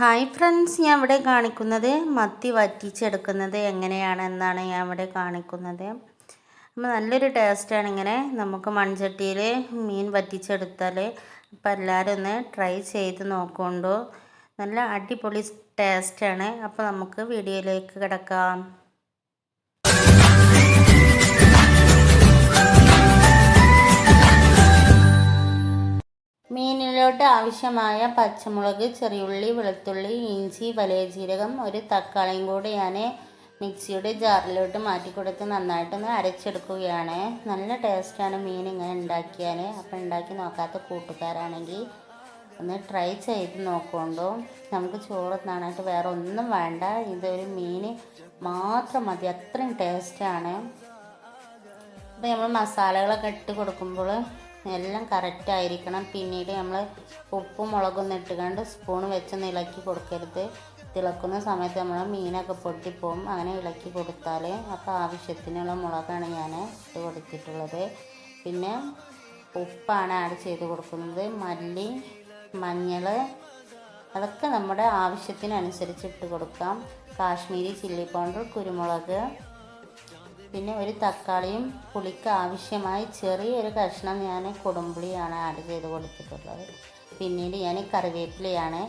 Hi friends ഞാൻ ഇവിടെ കാണിക്കുന്നത് മത്തി വറ്റിച്ചെടുക്കുന്നത് എങ്ങനെയാണെന്നാണ് ഞാൻ ഇവിടെ കാണിക്കുന്നത്. അപ്പോൾ നല്ലൊരു ടേസ്റ്റാണ് ഇങ്ങനെ. നമുക്ക് മൺചട്ടിയിൽ മീൻ വറ്റിച്ചെടുത്താൽ അപ്പോൾ എല്ലാവരും ഒന്ന് ട്രൈ ചെയ്ത് നോക്കൊണ്ടു. നല്ല അടിപൊളി ടേസ്റ്റാണ് അപ്പോൾ നമുക്ക് വീഡിയോയിലേക്ക് കിടക്കാം. മീനിലോട്ട് ആവശ്യമായ പച്ചമുളക് ചെറിയുള്ളി വെളുത്തുള്ളി ഇഞ്ചി വലിയ ജീരകം ഒരു തക്കാളിയും കൂടി ഞാൻ മിക്സിയുടെ ജാറിലോട്ട് മാറ്റി കൊടുത്ത് നന്നായിട്ടൊന്ന് അരച്ചെടുക്കുകയാണ്. നല്ല ടേസ്റ്റാണ് മീൻ ഇങ്ങനെ ഉണ്ടാക്കിയാൽ അപ്പം ഉണ്ടാക്കി നോക്കാത്ത കൂട്ടുകാരാണെങ്കിൽ ഒന്ന് ട്രൈ ചെയ്ത് നോക്കുകൊണ്ടു നമുക്ക് ചോറ് തിന്നാനായിട്ട് വേറെ ഒന്നും വേണ്ട. ഇതൊരു മീൻ മാത്രം മതി. അത്രയും ടേസ്റ്റാണ്. അപ്പോൾ നമ്മൾ മസാലകളൊക്കെ ഇട്ട് കൊടുക്കുമ്പോൾ എല്ലാം കറക്റ്റ് ആയിരിക്കണം. പിന്നീട് നമ്മൾ ഉപ്പും മുളകൊന്നും ഇട്ടുകൊണ്ട് സ്പൂൺ വെച്ച് ഇളക്കി കൊടുക്കരുത്. തിളക്കുന്ന സമയത്ത് നമ്മൾ മീനൊക്കെ പൊട്ടിപ്പോവും അങ്ങനെ ഇളക്കി കൊടുത്താൽ അപ്പോൾ ആവശ്യത്തിനുള്ള മുളകാണ് ഞാൻ ഇട്ട് കൊടുത്തിട്ടുള്ളത്. പിന്നെ ഉപ്പാണ് ആഡ് ചെയ്ത് കൊടുക്കുന്നത്. മല്ലി മഞ്ഞൾ അതൊക്കെ നമ്മുടെ ആവശ്യത്തിനനുസരിച്ച് ഇട്ട് കൊടുക്കാം. കാശ്മീരി ചില്ലി പൗഡർ കുരുമുളക് പിന്നെ ഒരു തക്കാളിയും പുളിക്ക് ആവശ്യമായി ചെറിയൊരു കഷ്ണം ഞാൻ കൊടുമ്പുളിയാണ് ആഡ് ചെയ്ത് കൊടുത്തിട്ടുള്ളത്. പിന്നീട് ഞാൻ കറിവേപ്പിലയാണ്.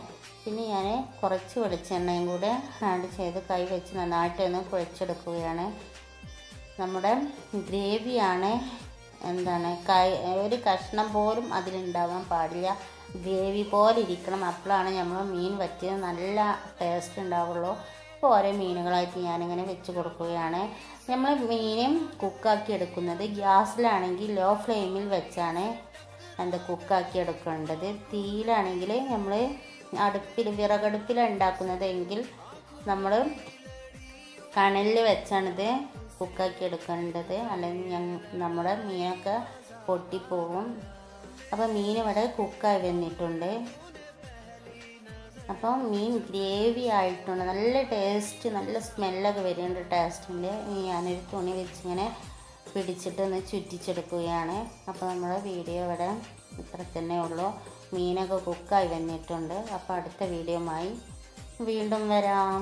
പിന്നെ ഞാൻ കുറച്ച് വെളിച്ചെണ്ണയും കൂടെ ആഡ് ചെയ്ത് കൈ വെച്ച് നന്നായിട്ടൊന്ന് കുഴച്ചെടുക്കുകയാണ്. നമ്മുടെ ഗ്രേവിയാണ് എന്താണ് കൈ ഒരു കഷ്ണം പോലും അതിലുണ്ടാവാൻ പാടില്ല. ഗ്രേവി പോലെ ഇരിക്കണം. അപ്പോഴാണ് നമ്മൾ മീൻ വറ്റിയത്. നല്ല ടേസ്റ്റ് ഉണ്ടാവുള്ളൂ. അപ്പോൾ ഓരോ മീനുകളായിട്ട് ഞാനിങ്ങനെ വെച്ച് കൊടുക്കുകയാണ്. നമ്മൾ മീനും കുക്കാക്കി എടുക്കുന്നത് ഗ്യാസിലാണെങ്കിൽ ലോ ഫ്ലെയിമിൽ വെച്ചാണ് എന്താ കുക്കാക്കി എടുക്കേണ്ടത്. തീയിലാണെങ്കിൽ നമ്മൾ അടുപ്പിൽ വിറകടുപ്പിൽ ഉണ്ടാക്കുന്നതെങ്കിൽ നമ്മൾ കണലിൽ വെച്ചാണിത് കുക്കാക്കി എടുക്കേണ്ടത്. അല്ലെങ്കിൽ ഞങ്ങൾ നമ്മുടെ മീനൊക്കെ പൊട്ടിപ്പോവും. അപ്പോൾ മീൻ ഇവിടെ കുക്കായി വന്നിട്ടുണ്ട്. അപ്പോൾ മീൻ ഗ്രേവി ആയിട്ടുണ്ട്. നല്ല ടേസ്റ്റ് നല്ല സ്മെല്ലൊക്കെ വരുന്നുണ്ട് ടേസ്റ്റിന്റെ. ഞാനൊരു തുണി വെച്ചിങ്ങനെ പിടിച്ചിട്ട് ഒന്ന് ചുറ്റിച്ചെടുക്കുകയാണ്. അപ്പോൾ നമ്മുടെ വീഡിയോ ഇവിടെ ഇത്ര തന്നെ ഉള്ളൂ. മീനൊക്കെ കുക്കായി വന്നിട്ടുണ്ട്. അപ്പോൾ അടുത്ത വീഡിയോമായി വീണ്ടും വരാം.